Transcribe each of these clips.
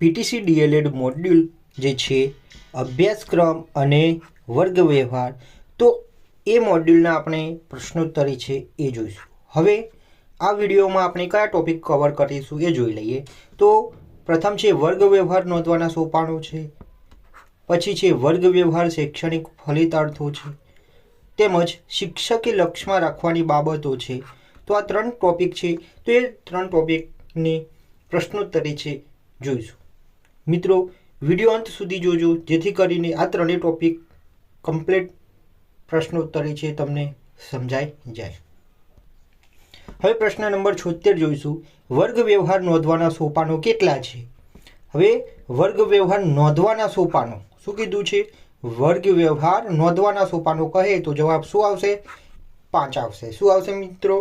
PTC DElEd module જે છે, અભ્યાસક્રમ અને વર્ગ વ્યવહાર તો એ મોડ્યુલના આપણે પ્રશ્નોત્તરી છે એ જોઈશું. હવે આ વિડીયોમાં આપણે કયા ટોપિક કવર કરીશું એ જોઈ લઈએ. તો પ્રથમ છે વર્ગ વ્યવહાર નોંધવાના સોપાનો છે, પછી છે વર્ગ વ્યવહાર શૈક્ષણિક ફલિતાર્થો છે, તેમજ શિક્ષકે લક્ષ્યમાં રાખવાની બાબતો છે. તો આ ત્રણ ટોપિક છે, તો એ ત્રણ ટોપિકની પ્રશ્નોત્તરી છે, જોઈશું. મિત્રો, વીડિયો અંત સુધી જોજો, જેથી કરીને આ ત્રણેય ટોપિક કમ્પ્લીટ પ્રશ્નોત્તરી છે, તમને સમજાઈ જાય. હવે પ્રશ્ન નંબર છોતેર જોઈશું. વર્ગ વ્યવહાર નોંધવાના સોપાનો કેટલા છે? હવે વર્ગ વ્યવહાર નોંધવાના સોપાનો, શું કીધું છે? વર્ગ વ્યવહાર નોંધવાના સોપાનો કહે તો જવાબ શું આવશે? પાંચ આવશે. શું આવશે મિત્રો?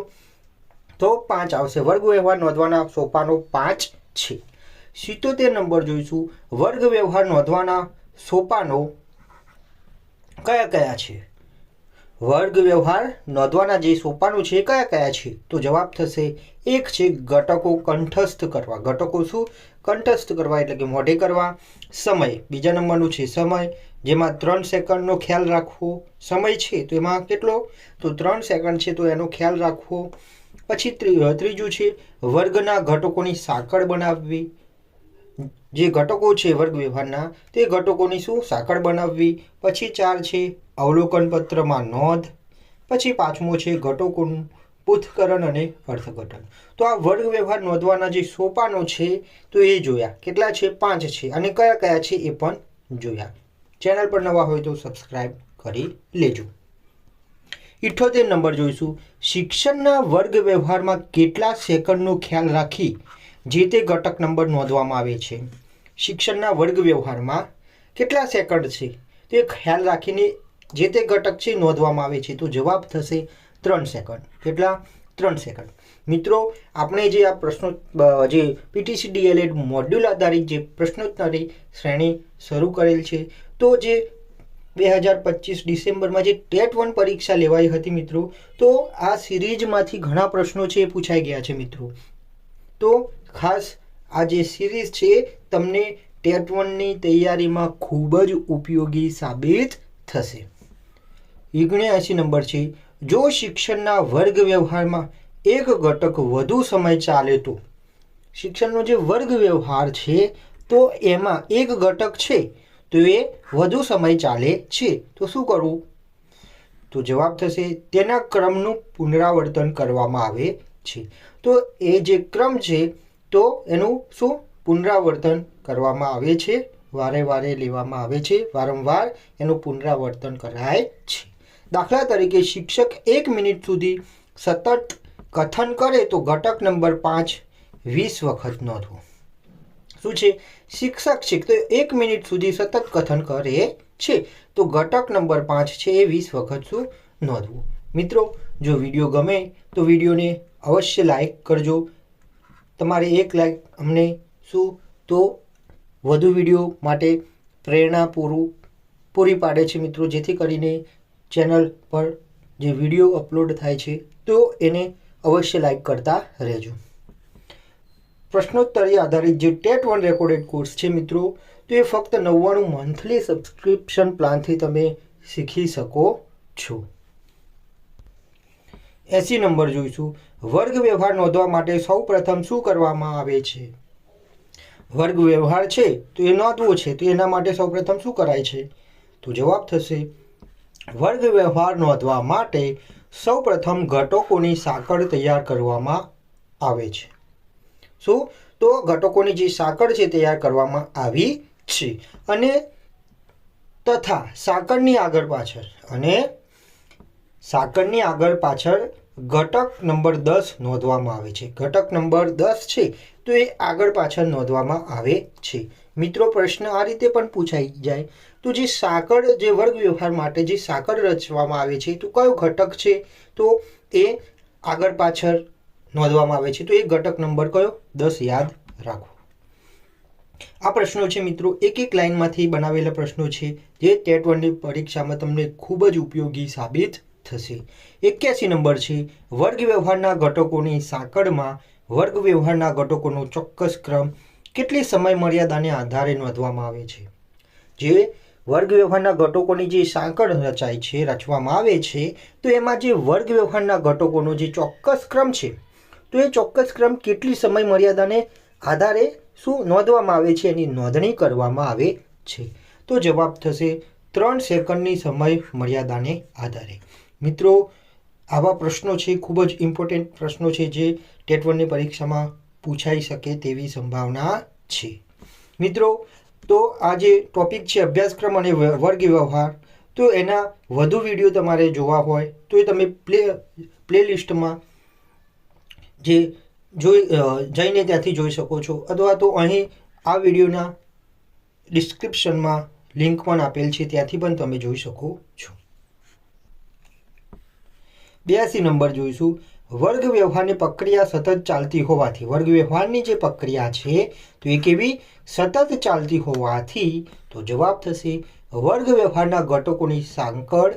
તો પાંચ આવશે. વર્ગ વ્યવહાર નોંધવાના સોપાનો પાંચ છે. સિત્તોતેર નંબર જોઈશું. વર્ગ વ્યવહાર નોંધવાના સોપાનો કયા કયા છે? વર્ગ વ્યવહાર નોંધવાના જે સોપાનો છે કયા કયા છે? તો જવાબ થશે, એક છે ઘટકો કંઠસ્થ કરવા. ઘટકો શું? કંઠસ્થ કરવા એટલે કે મોઢે કરવા. સમય. બીજા નંબરનું છે સમય. જેમાં ત્રણ સેકન્ડનો ખ્યાલ રાખવો. સમય છે તો એમાં કેટલો? તો ત્રણ સેકન્ડ છે તો એનો ખ્યાલ રાખવો. પછી ત્રીજું છે વર્ગના ઘટકોની સાંકળ બનાવવી. જે ઘટકો છે વર્ગ વ્યવહારના, તે ઘટકોની શું સાંકળ બનાવવી? પછી ચાર છે અવલોકન પત્રમાં નોંધ. પછી પાંચમો છે ઘટકોનું પૃથ્થકરણ અને અર્થઘટન. તો આ વર્ગ વ્યવહાર નોંધવાના જે સોપાનો છે, તો એ જોયા. કેટલા છે? પાંચ છે. અને કયા કયા છે એ પણ જોયા. ચેનલ પર નવા હોય તો સબસ્ક્રાઈબ કરી લેજો. ઇઠ્ઠોતેર નંબર જોઈશું. શિક્ષણના વર્ગ વ્યવહારમાં કેટલા સેકન્ડનો ખ્યાલ રાખી જે તે ઘટક નંબર નોંધવામાં આવે છે. શિક્ષણના વર્ગ વ્યવહારમાં કેટલા સેકન્ડ છે? તે ખ્યાલ રાખીને જે તે ઘટક છે નોંધવામાં આવે છે તો જવાબ થશે ત્રણ સેકન્ડ. કેટલા? ત્રણ સેકન્ડ. મિત્રો, આપણે જે આ પ્રશ્નો જે પીટીસી ડીએલએડ મોડ્યુલ આધારિત જે પ્રશ્નોત્તરી શ્રેણી શરૂ કરેલ છે, તો જે બે હજાર પચીસ ડિસેમ્બરમાં જે ટેટ વન પરીક્ષા લેવાઈ હતી મિત્રો, તો આ સિરીજમાંથી ઘણા પ્રશ્નો છે એ પૂછાઈ ગયા છે મિત્રો. તો ખાસ આ જે સિરીઝ છે, તમને ટેટ વનની તૈયારીમાં ખૂબ જ ઉપયોગી સાબિત થશે. ઓગણ્યાસી નંબર છે, જો શિક્ષણના વર્ગ વ્યવહારમાં એક ઘટક વધુ સમય ચાલે તો? શિક્ષણનો જે વર્ગ વ્યવહાર છે, તો એમાં એક ઘટક છે, તો એ વધુ સમય ચાલે છે. તો શું કરવું? તો જવાબ થશે, તેના ક્રમનું પુનરાવર્તન કરવામાં આવે છે. તો એ જે ક્રમ છે તો એનું શું? પુનરાવર્તન કરવામાં આવે છે. વારે વારે લેવામાં આવે છે. વારંવાર એનું પુનરાવર્તન કરાય છે. દાખલા તરીકે શિક્ષક એક મિનિટ સુધી સતત કથન કરે તો ઘટક નંબર પાંચ વીસ વખત નોંધવું. શું છે? શિક્ષક છે તો એક મિનિટ સુધી સતત કથન કરે છે તો ઘટક નંબર પાંચ છે એ વીસ વખત શું? નોંધવું. મિત્રો, જો વીડિયો ગમે તો વિડીયોને અવશ્ય લાઈક કરજો. તમારે એક લાઈક અમને શું? તો વધુ વીડિયો માટે પ્રેરણા પૂરું પૂરી પાડે છે મિત્રો. જેથી કરીને ચેનલ પર જે વીડિયો અપલોડ થાય છે, તો એને અવશ્ય લાઈક કરતા રહેજો. પ્રશ્નોત્તરી આધારિત જે ટેટ વન રેકોર્ડેડ કોર્સ છે મિત્રો, તો એ ફક્ત નવ્વાણું મંથલી સબસ્ક્રિપ્શન પ્લાનથી તમે શીખી શકો છો. એસી નંબર જોઈશું. વર્ગ વ્યવહાર નોંધવા માટે સૌ પ્રથમ શું કરવામાં આવે છે? વર્ગ વ્યવહાર છે તો એ નોંધવો છે તો એના માટે સૌ પ્રથમ શું કરાય છે? તો જવાબ થશે, વર્ગ વ્યવહાર નોંધવા માટે સૌ પ્રથમ ઘટકોની સાંકળ તૈયાર કરવામાં આવે છે. શું? તો ઘટકોની જે સાંકળ છે તૈયાર કરવામાં આવી છે અને તથા સાંકળની આગળ પાછળ અને સાંકળની આગળ પાછળ ઘટક નંબર દસ નોંધવામાં આવે છે. ઘટક નંબર દસ છે તો એ આગળ પાછળ નોંધવામાં આવે છે. મિત્રો, પ્રશ્ન આ રીતે પણ પૂછાઈ જાય. તો જે સાંકળ, જે વર્ગ વ્યવહાર માટે જે સાંકળ રચવામાં આવે છે, તો કયો ઘટક છે? તો એ આગળ પાછળ નોંધવામાં આવે છે. તો એ ઘટક નંબર કયો? દસ, યાદ રાખો. આ પ્રશ્નો છે મિત્રો, એક એક લાઇનમાંથી બનાવેલા પ્રશ્નો છે, જે ટેટ વનની પરીક્ષામાં તમને ખૂબ જ ઉપયોગી સાબિત થશે. એક્યાસી નંબર છે. વર્ગ વ્યવહારના ઘટકોની સાંકળમાં વર્ગ વ્યવહારના ઘટકોનો ચોક્કસ ક્રમ કેટલી સમય મર્યાદાને આધારે નોંધવામાં આવે છે? જે વર્ગ વ્યવહારના ઘટકોની જે સાંકળ રચાય છે, રચવામાં આવે છે, તો એમાં જે વર્ગ વ્યવહારના ઘટકોનો જે ચોક્કસ ક્રમ છે, તો એ ચોક્કસ ક્રમ કેટલી સમય મર્યાદાને આધારે શું નોંધવામાં આવે છે એની નોંધણી કરવામાં આવે છે? તો જવાબ થશે ત્રણ સેકન્ડની સમય મર્યાદાને આધારે. મિત્રો આવા પ્રશ્નો છે, ખૂબ જ ઇમ્પોર્ટન્ટ પ્રશ્નો છે જે ટેટ વનની પરીક્ષામાં પૂછાઈ શકે તેવી સંભાવના છે. મિત્રો, તો આ જે ટોપિક છે, અભ્યાસક્રમ અને વર્ગ વ્યવહાર, તો એના વધુ વીડિયો તમારે જોવા હોય, તો એ તમે પ્લે, પ્લેલિસ્ટમાં જે જોઈ જઈને ત્યાંથી જોઈ શકો છો. અથવા તો અહીં આ વિડીયોના ડિસ્ક્રિપ્શનમાં લિંક પણ આપેલ છે, ત્યાંથી પણ તમે જોઈ શકો છો. બ્યાસી નંબર જોઈશું. વર્ગ વ્યવહારની પ્રક્રિયા સતત ચાલતી હોવાથી, વર્ગ વ્યવહારની જે પ્રક્રિયા છે, તો એ કેવી? સતત ચાલતી હોવાથી, તો જવાબ થશે, વર્ગ વ્યવહારના ઘટકોની સાંકળ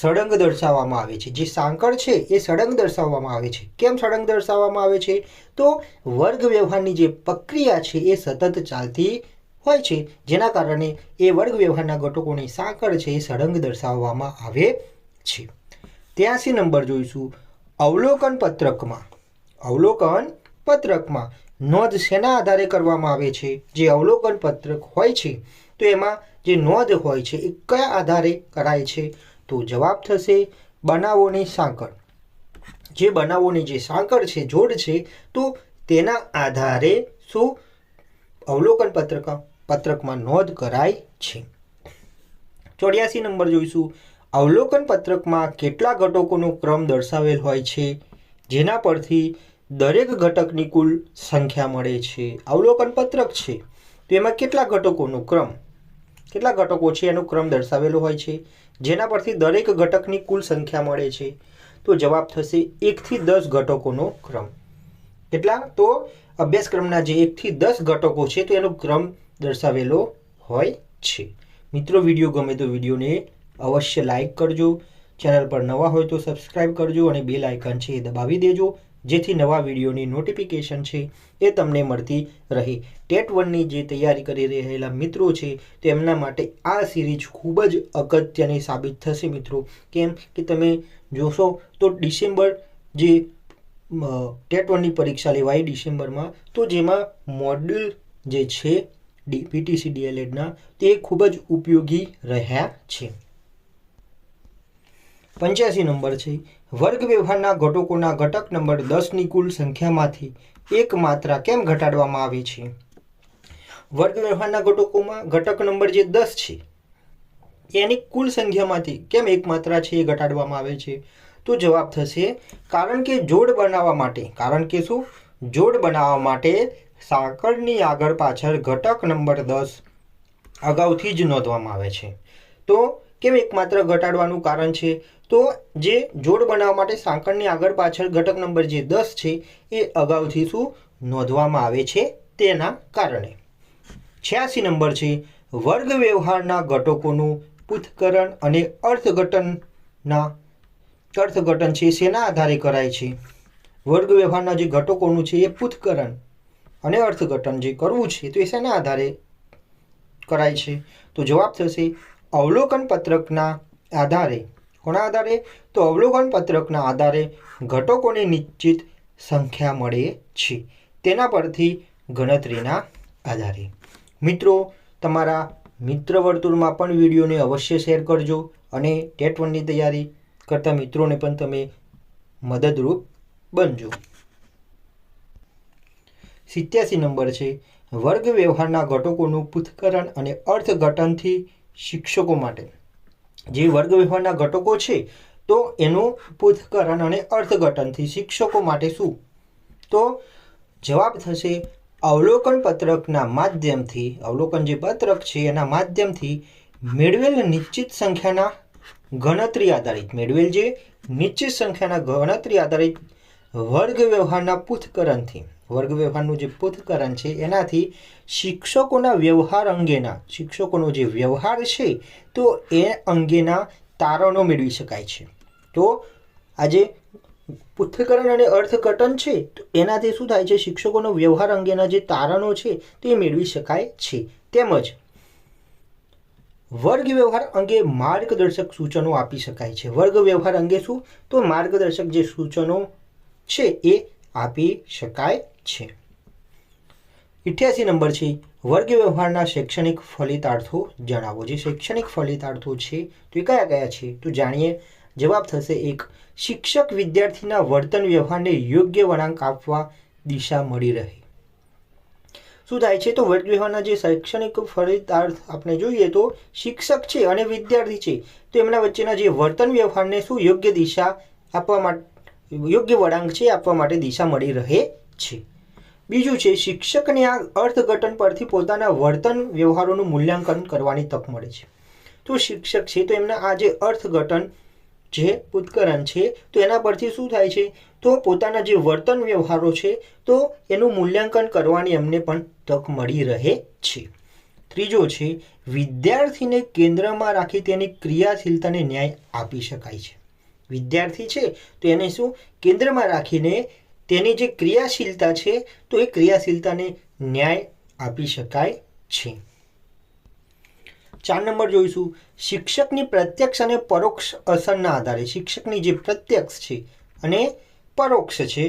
સળંગ દર્શાવવામાં આવે છે. જે સાંકળ છે, એ સળંગ દર્શાવવામાં આવે છે. કેમ સળંગ દર્શાવવામાં આવે છે? તો વર્ગ વ્યવહારની જે પ્રક્રિયા છે, એ સતત ચાલતી હોય છે. જેના કારણે એ વર્ગ વ્યવહારના ઘટકોની સાંકળ છે, એ સળંગ દર્શાવવામાં આવે છે. ત્યાંસી નંબર જોઈશું. અવલોકન પત્રકમાં. અવલોકન પત્રકમાં નોંધ શેના આધારે કરવામાં આવે છે? જે અવલોકન પત્રક હોય છે, તો એમાં જે નોંધ હોય છે, એ કયા આધારે કરાય છે? તો જવાબ થશે બનાવોની સાંકળ. જે બનાવોની જે સાંકળ છે, જોડ છે, તો તેના આધારે શું? અવલોકન પત્રક, પત્રકમાં નોંધ કરાય છે. ચોર્યાસી નંબર જોઈશું. અવલોકન પત્રકમાં કેટલા ઘટકોનો ક્રમ દર્શાવેલ હોય છે, જેના પરથી દરેક ઘટકની કુલ સંખ્યા મળે છે. અવલોકન પત્રક છે. તો એમાં કેટલા ઘટકોનો ક્રમ? કેટલા ઘટકો છે એનો ક્રમ દર્શાવેલો હોય છે, જેના પરથી દરેક ઘટકની કુલ સંખ્યા મળે છે? તો જવાબ થશે એકથી દસ ઘટકોનો ક્રમ. કેટલા? તો અભ્યાસક્રમના જે એકથી દસ ઘટકો છે, તો એનો ક્રમ દર્શાવેલો હોય છે. મિત્રો, વીડિયો ગમે તો વિડીયોને અવશ્ય લાઇક કરજો. ચેનલ પર નવા હોય તો સબસ્ક્રાઇબ કરજો અને બેલ આઇકન છે એ દબાવી દેજો, જેથી નવા વિડીયોની નોટિફિકેશન છે એ તમને મળતી રહે. ટેટ વનની જે તૈયારી કરી રહેલા મિત્રો છે, તેમના માટે આ સિરીઝ ખૂબ જ અગત્યની સાબિત થશે મિત્રો. કેમ કે તમે જોશો તો ડિસેમ્બર જે ટેટ વનની પરીક્ષા લેવાય ડિસેમ્બરમાં, તો જેમાં મોડ્યુલ જે છે ડી પીટીસી ડીએલએડના તે ખૂબ જ ઉપયોગી રહ્યા છે. પંચ્યાસી નંબર છે. વર્ગ વ્યવહારના ઘટકોના ઘટક નંબર દસની કુલ સંખ્યામાંથી એક માત્રા કેમ ઘટાડવામાં આવે છે? વર્ગ વ્યવહારના ઘટકોમાં ઘટક નંબર જે દસ છે, એની કુલ સંખ્યામાંથી કેમ એક માત્રા છે એ ઘટાડવામાં આવે છે? તો જવાબ થશે, કારણ કે જોડ બનાવવા માટે, કારણ કે શું? જોડ બનાવવા માટે સાંકળની આગળ પાછળ ઘટક નંબર દસ અગાઉથી જ નોંધવામાં આવે છે. તો કેમ એકમાત્ર ઘટાડવાનું કારણ છે? તો જે જોડ બનાવવા માટે સાંકળની આગળ પાછળ ઘટક નંબર જે દસ છે, એ અગાઉથી શું નોંધવામાં આવે છે તેના કારણે. છ્યાસી નંબર છે, વર્ગ વ્યવહારના ઘટકોનું પૃથ્થકરણ અને અર્થઘટનના અર્થઘટન છે, શેના આધારે કરાય છે? વર્ગ વ્યવહારના જે ઘટકોનું છે, એ પૃથ્થકરણ અને અર્થઘટન જે કરવું છે, તો એ શેના આધારે કરાય છે? તો જવાબ થશે અવલોકન પત્રકના આધારે. કોના આધારે? તો અવલોકન પત્રકના આધારે ઘટકોની નિશ્ચિત સંખ્યા મળે છે. તેના પરથી ગણતરીના આધારે. મિત્રો, તમારા મિત્ર વર્તુળમાં પણ વિડીયોને અવશ્ય શેર કરજો અને ટેટ વનની તૈયારી કરતા મિત્રોને પણ તમે મદદરૂપ બનજો. સિત્યાસી નંબર છે, વર્ગ વ્યવહારના ઘટકોનું પૃથ્થકરણ અને અર્થઘટનથી શિક્ષકો માટે. જે વર્ગ વ્યવહારના ઘટકો છે, તો એનું પૃથ્થકરણ અને અર્થઘટનથી શિક્ષકો માટે શું? તો જવાબ થશે, અવલોકન પત્રકના માધ્યમથી, અવલોકન જે પત્રક છે એના માધ્યમથી મેળવેલ નિશ્ચિત સંખ્યાના ગણતરી આધારિત, મેળવેલ જે નિશ્ચિત સંખ્યાના ગણતરી આધારિત વર્ગ વ્યવહારના પૃથ્થકરણથી વર્ગ વ્યવહારનું જે પૃથ્થકરણ છે, એનાથી શિક્ષકોના વ્યવહાર અંગેના, શિક્ષકોનો જે વ્યવહાર છે, તો એ અંગેના તારણો મેળવી શકાય છે. તો આજે પૃથ્થકરણ અને અર્થઘટન છે, તો એનાથી શું થાય છે, શિક્ષકોનો વ્યવહાર અંગેના જે તારણો છે, તે મેળવી શકાય છે. તેમજ વર્ગ વ્યવહાર અંગે માર્ગદર્શક સૂચનો આપી શકાય છે. વર્ગ વ્યવહાર અંગે શું? તો માર્ગદર્શક જે સૂચનો છે, એ આપી શકાય છે. ઇઠ્યાસી નંબર છે વર્ગ વ્યવહારના શૈક્ષણિક ફલિતાર્થો જણાવો. જે શૈક્ષણિક ફલિતાર્થો છે, તો એ કયા કયા છે? તો જાણીએ, જવાબ થશે એક, શિક્ષક વિદ્યાર્થીના વર્તન વ્યવહારને યોગ્ય વળાંક આપવા દિશા મળી રહે. શું થાય છે? તો વર્ગ વ્યવહારના જે શૈક્ષણિક ફલિતાર્થ આપણે જોઈએ તો શિક્ષક છે અને વિદ્યાર્થી છે. તો એમના વચ્ચેના જે વર્તન વ્યવહારને શું યોગ્ય દિશા આપવા માટે યોગ્ય વળાંક છે, આપવા માટે દિશા મળી રહે છે. બીજું છે, શિક્ષકને આ અર્થઘટન પરથી પોતાના વર્તન વ્યવહારોનું મૂલ્યાંકન કરવાની તક મળે છે. તો શિક્ષક છે, તો એમના આ જે અર્થઘટન જે ઉત્કરણ છે, તો એના પરથી શું થાય છે? તો પોતાના જે વર્તન વ્યવહારો છે, તો એનું મૂલ્યાંકન કરવાની એમને પણ તક મળી રહે છે. ત્રીજો છે, વિદ્યાર્થીને કેન્દ્રમાં રાખી તેની ક્રિયાશીલતાને ન્યાય આપી શકાય છે. વિદ્યાર્થી છે, તો એને શું? કેન્દ્રમાં રાખીને તેની જે ક્રિયાશીલતા છે, તો એ ક્રિયાશીલતાને ન્યાય આપી શકાય છે. ચાર નંબર જોઈશું. શિક્ષકની પ્રત્યક્ષ અને પરોક્ષ અસરના આધારે શિક્ષકની જે પ્રત્યક્ષ છે અને પરોક્ષ છે,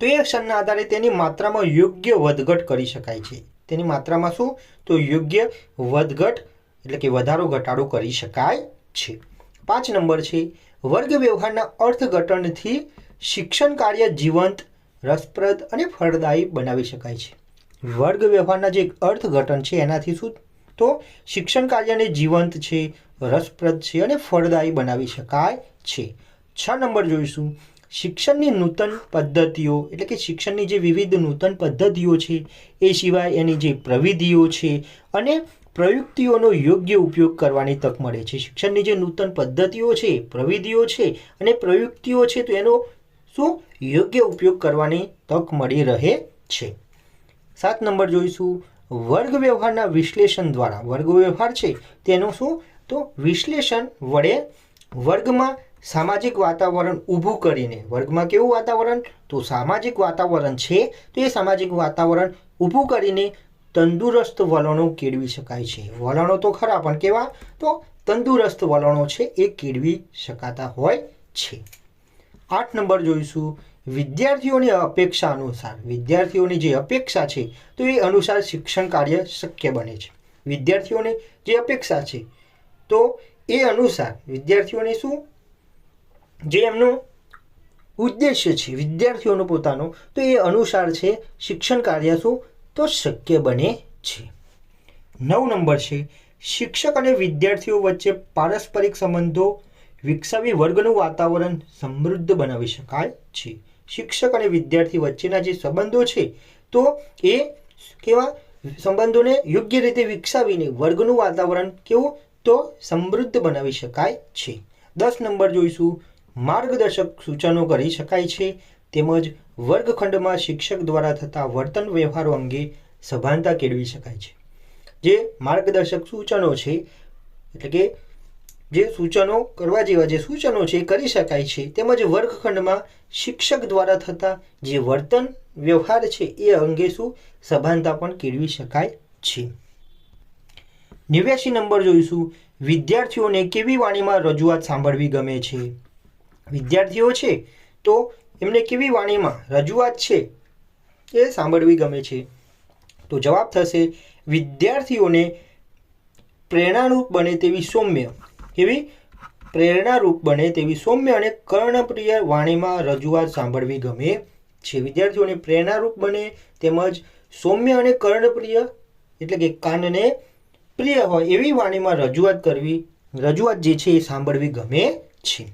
તો એ અસરના આધારે તેની માત્રામાં યોગ્ય વધઘટ કરી શકાય છે. તેની માત્રામાં શું? તો યોગ્ય વધઘટ, એટલે કે વધારો ઘટાડો કરી શકાય છે. પાંચ નંબર છે. વર્ગ વ્યવહારના અર્થઘટનથી શિક્ષણ કાર્ય જીવંત, રસપ્રદ અને ફળદાયી બનાવી શકાય છે. વર્ગ વ્યવહારના જે અર્થઘટન છે એનાથી શું? તો શિક્ષણ કાર્યને જીવંત છે, રસપ્રદ છે અને ફળદાયી બનાવી શકાય છે. છ નંબર જોઈશું. શિક્ષણની નૂતન પદ્ધતિઓ, એટલે કે શિક્ષણની જે વિવિધ નૂતન પદ્ધતિઓ છે, એ સિવાય એની જે પ્રવિધિઓ છે અને પ્રયુક્તિઓનો યોગ્ય ઉપયોગ કરવાની તક મળે છે. શિક્ષણની જે નૂતન પદ્ધતિઓ છે, પ્રવિધિઓ છે અને પ્રયુક્તિઓ છે, તો એનો શું યોગ્ય ઉપયોગ કરવાની તક મળી રહે છે? સાત નંબર જોઈશું. વર્ગ વ્યવહારના વિશ્લેષણ દ્વારા. વર્ગ વ્યવહાર છે તેનું શું? તો વિશ્લેષણ વડે વર્ગમાં સામાજિક વાતાવરણ ઊભું કરીને. વર્ગમાં કેવું વાતાવરણ? તો સામાજિક વાતાવરણ છે તો એ સામાજિક વાતાવરણ ઊભું કરીને તંદુરસ્ત વલણો કેળવી શકાય છે. વલણો તો ખરા, પણ કેવા? તો તંદુરસ્ત વલણો છે એ કેળવી શકાતા હોય છે. આઠ નંબર જોઈશું. વિદ્યાર્થીઓની અપેક્ષા અનુસાર, વિદ્યાર્થીઓની જે અપેક્ષા છે, તો એ અનુસાર શિક્ષણ કાર્ય શક્ય બને છે. વિદ્યાર્થીઓની જે અપેક્ષા છે, તો એ અનુસાર વિદ્યાર્થીઓને શું? જે એમનું ઉદ્દેશ્ય છે, વિદ્યાર્થીઓનો પોતાનો, તો એ અનુસાર છે શિક્ષણ કાર્ય શું? તો શક્ય બને છે. નવ નંબર છે, શિક્ષક અને વિદ્યાર્થીઓ વચ્ચે પારસ્પરિક સંબંધો વિકસાવી વર્ગનું વાતાવરણ સમૃદ્ધ બનાવી શકાય છે. શિક્ષક અને વિદ્યાર્થી વચ્ચેના જે સંબંધો છે, તો એ કેવા સંબંધોને યોગ્ય રીતે વિકસાવીને વર્ગનું વાતાવરણ કેવું તો સમૃદ્ધ બનાવી શકાય છે. દસ નંબર જોઈશું. માર્ગદર્શક સૂચનો કરી શકાય છે. તેમજ વર્ગખંડમાં શિક્ષક દ્વારા થતા વર્તન વ્યવહારો અંગે સભાનતા કેળવી શકાય છે. જે માર્ગદર્શક સૂચનો છે, એટલે કે જે સૂચનો કરવા જેવા જે સૂચનો છે એ કરી શકાય છે, તેમજ વર્ગખંડમાં શિક્ષક દ્વારા થતા જે વર્તન વ્યવહાર છે એ અંગે શું સભાનતા પણ કેળવી શકાય છે. નેવ્યાસી નંબર જોઈશું. વિદ્યાર્થીઓને કેવી વાણીમાં રજૂઆત સાંભળવી ગમે છે? વિદ્યાર્થીઓ છે તો એમને કેવી વાણીમાં રજૂઆત છે એ સાંભળવી ગમે છે? તો જવાબ થશે, વિદ્યાર્થીઓને પ્રેરણારૂપ બને તેવી સૌમ્ય કેવી? પ્રેરણારૂપ બને તેવી સૌમ્ય અને કર્ણપ્રિય વાણીમાં રજૂઆત સાંભળવી ગમે છે. વિદ્યાર્થીઓને પ્રેરણારૂપ બને તેમજ સૌમ્ય અને કર્ણપ્રિય એટલે કે કાનને પ્રિય હોય એવી વાણીમાં રજૂઆત કરવી, રજૂઆત જે છે એ સાંભળવી ગમે છે.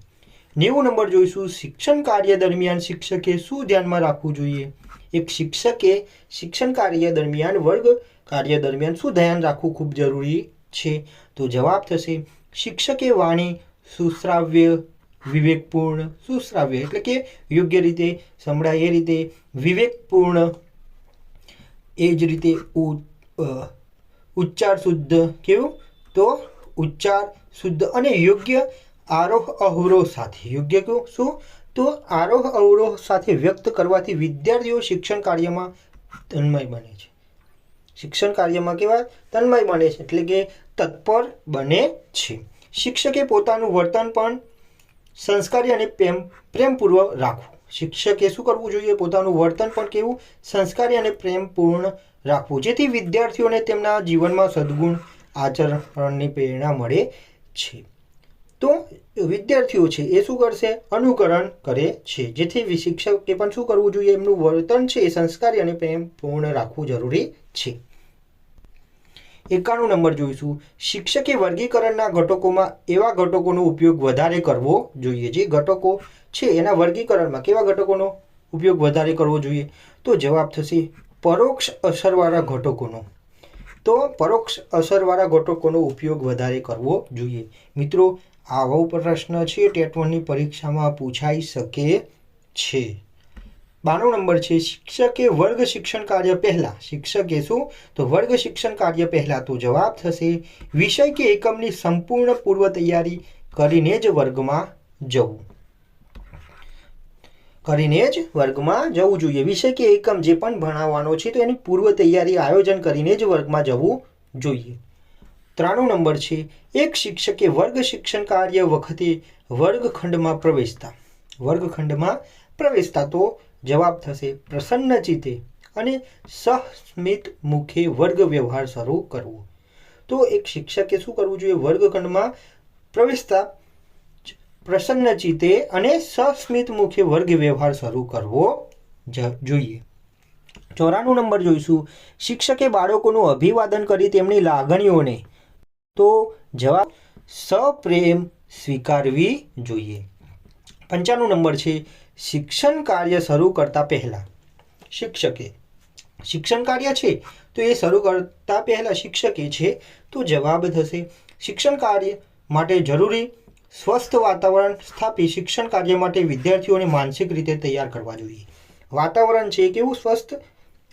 નેવું નંબર જોઈશું. શિક્ષણ કાર્ય દરમિયાન શિક્ષકે શું ધ્યાનમાં રાખવું જોઈએ? એક શિક્ષકે શિક્ષણ કાર્ય દરમિયાન વર્ગ કાર્ય દરમિયાન શું ધ્યાન રાખવું ખૂબ જરૂરી છે? તો જવાબ થશે શિક્ષકે વાણી સુશ્રાવ્ય, વિવેકપૂર્ણ સુશ્રાવ્ય એટલે કે યોગ્ય રીતે સંભળાય એ રીતે વિવેકપૂર્ણ, એ જ રીતે ઉચ્ચાર શુદ્ધ કેવું? તો ઉચ્ચાર શુદ્ધ અને યોગ્ય આરોહ અવરોહ સાથે. યોગ્ય કેવું? શું? તો આરોહ અવરોહ સાથે વ્યક્ત કરવાથી વિદ્યાર્થીઓ શિક્ષણ કાર્યમાં તન્મય બને છે. શિક્ષણ કાર્યમાં કેવા તન્મય બને છે. એટલે કે તત્પર બને છે. શિક્ષકે પોતાનું વર્તન પણ સંસ્કારી અને પ્રેમ, પ્રેમપૂર્વક રાખવું. શિક્ષકે શું કરવું જોઈએ? પોતાનું વર્તન પણ કેવું? સંસ્કારી અને પ્રેમપૂર્ણ રાખવું. જેથી વિદ્યાર્થીઓને તેમના જીવનમાં સદગુણ, આચરણની પ્રેરણા મળે છે. તો વિદ્યાર્થીઓ છે, એ શું કરશે? અનુકરણ કરે છે. જેથી શિક્ષકે પણ શું કરવું જોઈએ? એમનું વર્તન છે એ સંસ્કારી અને પ્રેમપૂર્ણ રાખવું જરૂરી છે. એકાણું નંબર જોઈશું. શિક્ષકે વર્ગીકરણના ઘટકોમાં એવા ઘટકોનો ઉપયોગ વધારે કરવો જોઈએ. જે ઘટકો છે, એના વર્ગીકરણમાં કેવા ઘટકોનો ઉપયોગ વધારે કરવો જોઈએ? તો જવાબ થશે પરોક્ષ અસરવાળા ઘટકોનો. તો પરોક્ષ અસરવાળા ઘટકોનો ઉપયોગ વધારે કરવો જોઈએ. મિત્રો, આવો પ્રશ્ન છે, ટેટ પરીક્ષામાં પૂછાઈ શકે છે. બાણું નંબર છે, શિક્ષકે વર્ગ શિક્ષણ કાર્ય પહેલાં. શિક્ષકે શું તો વર્ગ શિક્ષણ કાર્ય પહેલાં તો જવાબ થશે, વિષય કે એકમની સંપૂર્ણ પૂર્વ તૈયારી કરીને જ વર્ગમાં જવું. કરીને જ વર્ગમાં જવું જોઈએ. વિષય કે એકમ જે પણ ભણાવવાનો છે તો એની પૂર્વ તૈયારી આયોજન કરીને જ વર્ગમાં જવું જોઈએ. ત્રાણું નંબર છે, એક શિક્ષકે વર્ગ શિક્ષણ કાર્ય વખતે વર્ગખંડમાં પ્રવેશતા. વર્ગખંડમાં પ્રવેશતા તો જવાબ થશે, પ્રસન્ન ચિત્તે અને સહસ્મિત મુખે વર્ગ વ્યવહાર શરૂ કરવો. તો એક શિક્ષકે શું કરવું જોઈએ? વર્ગખંડમાં પ્રવેશતા પ્રસન્ન ચિત્તે અને સસ્મિત મુખે વર્ગ વ્યવહાર શરૂ કરવો જોઈએ. ચોરાણું નંબર જોઈશું. શિક્ષકે બાળકોનું અભિવાદન કરી તેમની લાગણીઓને તો જવાબ સપ્રેમ સ્વીકારવી જોઈએ. પંચાણું નંબર છે. શિક્ષણ કાર્ય શરૂ કરતા પહેલાં. શિક્ષકે. શિક્ષણ કાર્ય છે, તો એ શરૂ કરતા પહેલાં શિક્ષકે છે, તો જવાબ થશે. શિક્ષણ કાર્ય માટે જરૂરી સ્વસ્થ વાતાવરણ સ્થાપી શિક્ષણ કાર્ય માટે વિદ્યાર્થીઓને માનસિક રીતે તૈયાર કરવા જોઈએ. વાતાવરણ છે કેવું સ્વસ્થ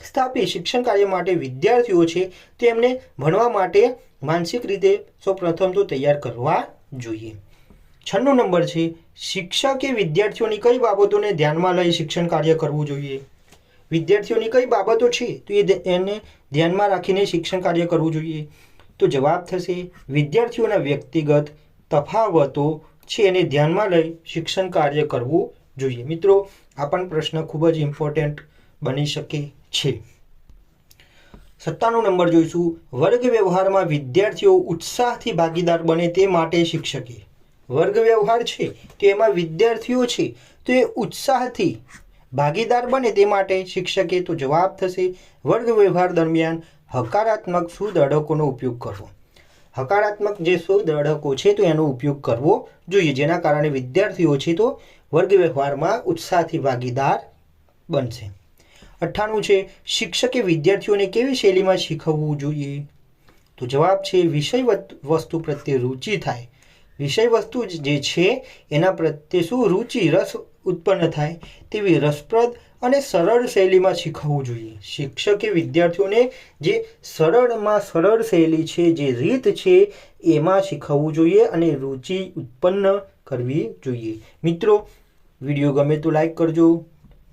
સ્થાપી શિક્ષણ કાર્ય માટે વિદ્યાર્થીઓ છે, તેમને ભણવા માટે માનસિક રીતે સૌપ્રથમ તો તૈયાર કરવા જોઈએ. છન્નું નંબર છે શિક્ષકે વિદ્યાર્થીઓની કઈ બાબતોને ધ્યાનમાં લઈ શિક્ષણ કાર્ય કરવું જોઈએ? વિદ્યાર્થીઓની કઈ બાબતો છે, તો એ એને ધ્યાનમાં રાખીને શિક્ષણ કાર્ય કરવું જોઈએ. તો જવાબ થશે, વિદ્યાર્થીઓના વ્યક્તિગત તફાવતો છે એને ધ્યાનમાં લઈ શિક્ષણ કાર્ય કરવું જોઈએ. મિત્રો આ પણ પ્રશ્ન ખૂબ જ ઇમ્પોર્ટન્ટ બની શકે છે. સત્તાનો નંબર જોઈશું. વર્ગ વ્યવહારમાં વિદ્યાર્થીઓ ઉત્સાહથી ભાગીદાર બને તે માટે શિક્ષકે વર્ગ વ્યવહાર છે તો એમાં વિદ્યાર્થીઓ છે તો એ ઉત્સાહથી ભાગીદાર બને તે માટે શિક્ષકે તો જવાબ થશે વર્ગ વ્યવહાર દરમિયાન હકારાત્મક સુદળકોનો ઉપયોગ કરવો. હકારાત્મક જે સુદળકો છે તો એનો ઉપયોગ કરવો જોઈએ. જેના કારણે વિદ્યાર્થીઓ છે તો વર્ગ વ્યવહારમાં ઉત્સાહથી ભાગીદાર બનશે. અઠ્ઠાણું છે, શિક્ષકે વિદ્યાર્થીઓને કેવી શૈલીમાં શીખવવું જોઈએ? તો જવાબ છે વિષય વસ્તુ પ્રત્યે રુચિ થાય વિષય વસ્તુ જ છે, એના પ્રત્યે શું રુચિ, રસ ઉત્પન્ન થાય તેવી રસપ્રદ અને સરળ શૈલીમાં શીખવવું જોઈએ. શિક્ષકે વિદ્યાર્થીઓને જે સરળમાં સરળ શૈલી છે, જે રીત છે, એમાં શીખવવું જોઈએ અને રુચિ ઉત્પન્ન કરવી જોઈએ. મિત્રો, વીડિયો ગમે તો લાઈક કરજો.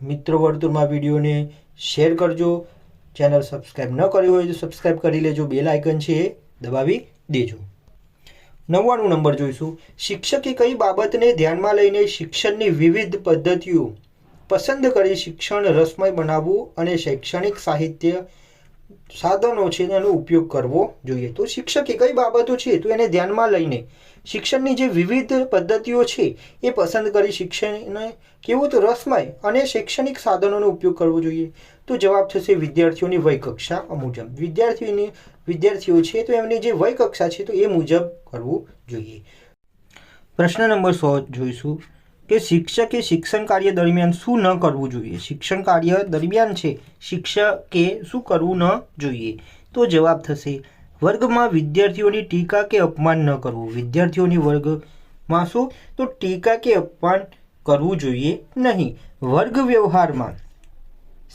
મિત્રો વર્તુળમાં વિડીયોને શેર કરજો. ચેનલ સબસ્ક્રાઈબ ન કરી હોય તો સબસ્ક્રાઈબ કરી લેજો. બેલ આઇકન છે એ દબાવી દેજો. નવ્વાણું નંબર જોઈશું. શિક્ષકે કઈ બાબતને ધ્યાનમાં લઈને શિક્ષણની વિવિધ પદ્ધતિઓ પસંદ કરી શિક્ષણ રસમય બનાવવું અને શૈક્ષણિક સાહિત્ય સાધનો છે એનો ઉપયોગ કરવો જોઈએ. તો શિક્ષકે કઈ બાબતો છે તો એને ધ્યાનમાં લઈને શિક્ષણની જે વિવિધ પદ્ધતિઓ છે એ પસંદ કરી શિક્ષણને કેવું તો રસમય અને શૈક્ષણિક સાધનોનો ઉપયોગ કરવો જોઈએ. તો જવાબ થશે વિદ્યાર્થીઓની વય કક્ષા મુજબ વિદ્યાર્થીઓની વિદ્યાર્થીઓ છે, તો એમની જે વય કક્ષા છે, તો એ મુજબ કરવું જોઈએ. પ્રશ્ન નંબર સો જોઈશું કે શિક્ષકે શિક્ષણ કાર્ય દરમિયાન શું ન કરવું જોઈએ? શિક્ષણ કાર્ય દરમિયાન છે, શિક્ષકે શું કરવું ન જોઈએ? તો જવાબ થશે, વર્ગમાં વિદ્યાર્થીઓની ટીકા કે અપમાન ન કરવું. વિદ્યાર્થીઓની વર્ગમાં શું? તો ટીકા કે અપમાન કરવું જોઈએ નહીં. વર્ગ વ્યવહારમાં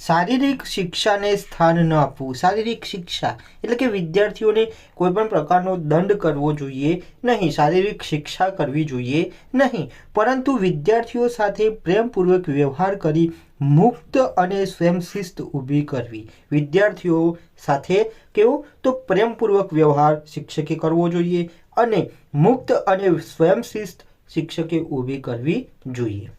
શારીરિક શિક્ષાને સ્થાન ન આપવું. શારીરિક શિક્ષા એટલે કે વિદ્યાર્થીઓને કોઈ પણ પ્રકારનો દંડ કરવો જોઈએ નહીં. શારીરિક શિક્ષા કરવી જોઈએ નહીં. પરંતુ વિદ્યાર્થીઓ સાથે પ્રેમપૂર્વક વ્યવહાર કરી મુક્ત અને સ્વયંશિસ્ત ઊભી કરવી. વિદ્યાર્થીઓ સાથે કેવું? તો પ્રેમપૂર્વક વ્યવહાર શિક્ષકે કરવો જોઈએ અને મુક્ત અને સ્વયંશિસ્ત શિક્ષકે ઊભી કરવી જોઈએ.